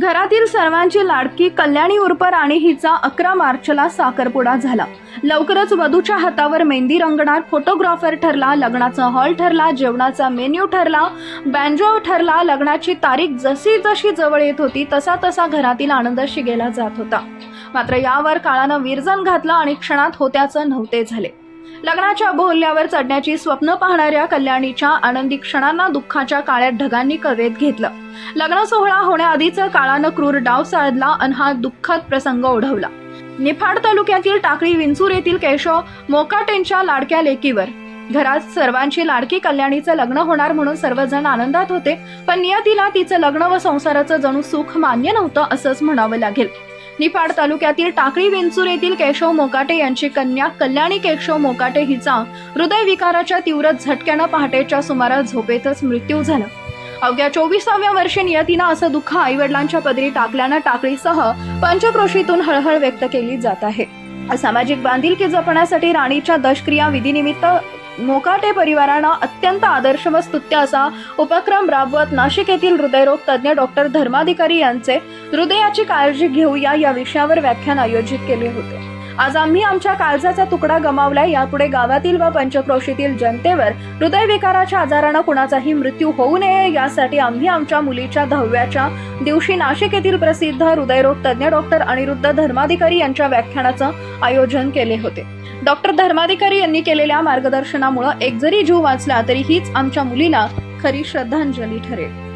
घरातील सर्वांची लाडकी कल्याणी उर्फ राणी हिचा अकरा मार्चला साखरपुडा झाला. लवकरच वधूच्या हातावर मेहंदी रंगणार फोटोग्राफर ठरला लग्नाचा हॉल ठरला जेवणाचा मेन्यू ठरला बँजो ठरला लग्नाची तारीख जशी जशी जवळ येत होती तसा तसा घरातील आनंद शिगेला जात होता. मात्र यावर काळानं विरजन घातलं आणि क्षणात होत्याचं नव्हते झाले. लग्नाच्या बोहल्यावर चढण्याची स्वप्न पाहणाऱ्या कल्याणीच्या आनंदी क्षणांना दुःखाच्या काळ्या ढगांनी कवेत घेतलं. लग्न सोहळा होण्याआधीच काळानं क्रूर डाव साधला आणि हा दुःखद प्रसंग ओढवला. निफाड तालुक्यातील टाकळी विंचूर येथील केशव मोकाटेंच्या लाडक्या लेकीवर. घरात सर्वांची लाडकी कल्याणीचं लग्न होणार म्हणून सर्वजण आनंदात होते पण नियतीला तिचं लग्न व संसाराचं जणू सुख मान्य नव्हतं असंच म्हणावं लागेल. निफाड तालुक्यातील टाकळी वेंचूर येथील केशव मोकाटे यांची कन्या कल्याणी केशव मोकाटे हिचा हृदयविकाराच्या तीव्र झटक्यानं पहाटेच्या सुमारास झोपेतच मृत्यू झाला. अवघ्या चोवीसाव्या वर्षी नियतीनं असं दुःख आईवडिलांच्या पदरी टाकल्यानं टाकळीसह पंचक्रोशीतून हळहळ व्यक्त केली जात आहे. सामाजिक बांधिलकी जपण्यासाठी राणीच्या दशक्रिया विधीनिमित्त मोकाटे परिवारानं अत्यंत आदर्श व स्तुत्य असा उपक्रम राबवत नाशिक येथील हृदयरोग तज्ज्ञ डॉक्टर धर्माधिकारी यांचे हृदयाची काळजी घेऊया या विषयावर व्याख्यान आयोजित केले होते. आज आम्ही आमच्या काळजाचा तुकडा गमावलाय. यापुढे गावातील व पंचक्रोशीतील जनतेवर हृदयविकाराच्या आजारानं कुणाचाही मृत्यू होऊ नये यासाठी आम्ही आमच्या मुलीच्या दहाव्याच्या दिवशी नाशिक येथील प्रसिद्ध हृदयरोग तज्ज्ञ डॉक्टर अनिरुद्ध धर्माधिकारी यांच्या व्याख्यानाचं आयोजन केले होते. डॉक्टर धर्माधिकारी यांनी केलेल्या मार्गदर्शनामुळे एक जरी जीव वाचला तरी हीच आमच्या मुलीला खरी श्रद्धांजली ठरेल.